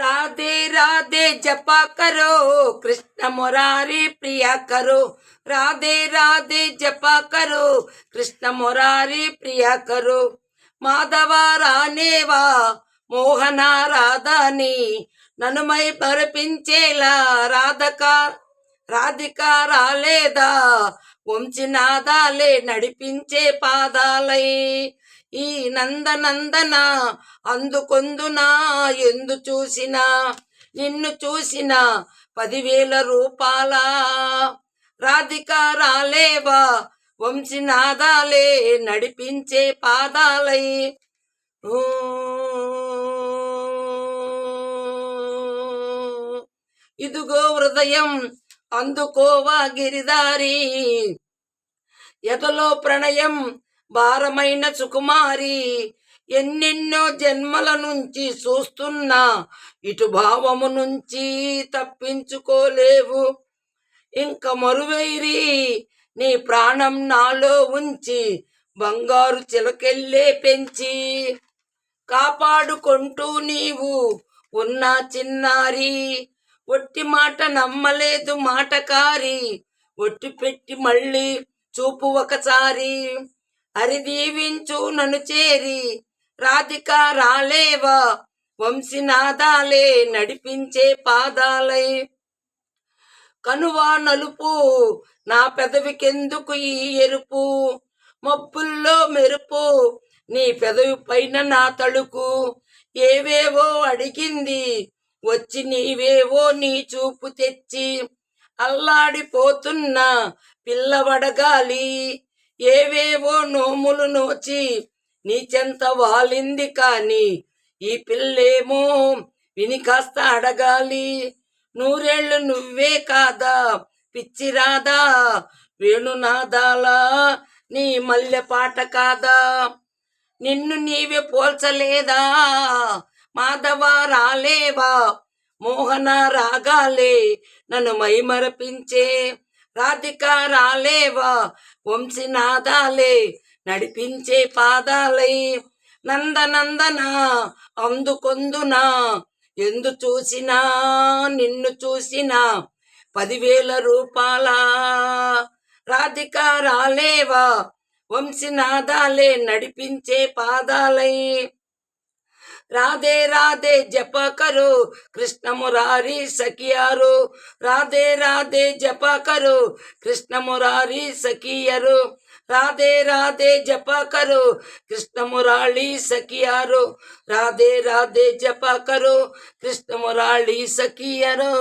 राधे राधे जपा करो कृष्ण मुरारी प्रिया करो राधे राधे जपा करो कृष्ण मुरारी प्रिया करो మాధవ రానేవా మోహన రాధాని ననుమై మరపించేలా రాధక రాధిక రాలేదా వంశీనాదాలే నడిపించే పాదాలై ఈ నందనందన? అందుకొందునా ఎందు చూసినా? నిన్ను చూసిన? పదివేల రూపాల? రాధిక రాలేవా? వంశీనాదాలే నడిపించే పాదాలై. ఇదిగో హృదయం అందుకోవా గిరిదారి ఎదలో ప్రణయం భారమైన సుకుమారి ఎన్నెన్నో జన్మల నుంచి చూస్తున్నా ఇటు భావము నుంచి తప్పించుకోలేవు. ఇంక మరువైరి నీ ప్రాణం నాలో ఉంచి బంగారు చిలకెళ్ళే పెంచి కాపాడుకుంటూ నీవు ఉన్న చిన్నారి. ఒట్టి మాట నమ్మలేదు మాటకారి ఒట్టి పెట్టి మళ్ళీ చూపు ఒకసారి. అరిదీవించు నన్ను చేరి. రాధిక రాలేవా? వంశీనాదాలే నడిపించే పాదాలై. కనువా నలుపు నా పెదవికెందుకు ఈ ఎరుపు? మబ్బుల్లో మెరుపు నీ పెదవి పైన నా తళుకు. ఏవేవో అడిగింది వచ్చి నీవేవో నీ చూపు తెచ్చి. అల్లాడిపోతున్న పిల్లవడగాలి ఏవేవో నోములు నోచి నీచెంత వాలింది కాని ఈ పిల్లేమో విని కాస్త అడగాలి. నూరేళ్ళు నువ్వే కాదా? పిచ్చి రాదా? వేణునాదాలా నీ మల్లె పాట కాదా? నిన్ను నీవే పోల్చలేదా? మాధవ రాలేవా? మోహన రాగాలే నన్ను మైమరపించే రాధిక రాలేవా వంశీనాదాలే నడిపించే పాదాలై. నందనందనా అందుకొందునా? ఎందు చూసినా నిన్ను చూసినా. పదివేల రూపాల? రాధిక రాలేవా వంశీనాదాలే నడిపించే పాదాలై. రాధే రాధే జప కరు కృష్ణ మురారి సఖియారు రాధే రాధే జప కరు కృష్ణ మురారి సఖియరు రాధే రాధే జప కరు కృష్ణ మురాళి సఖియారు రాధే రాధే జప కరు కృష్ణ మురాళి సఖియరు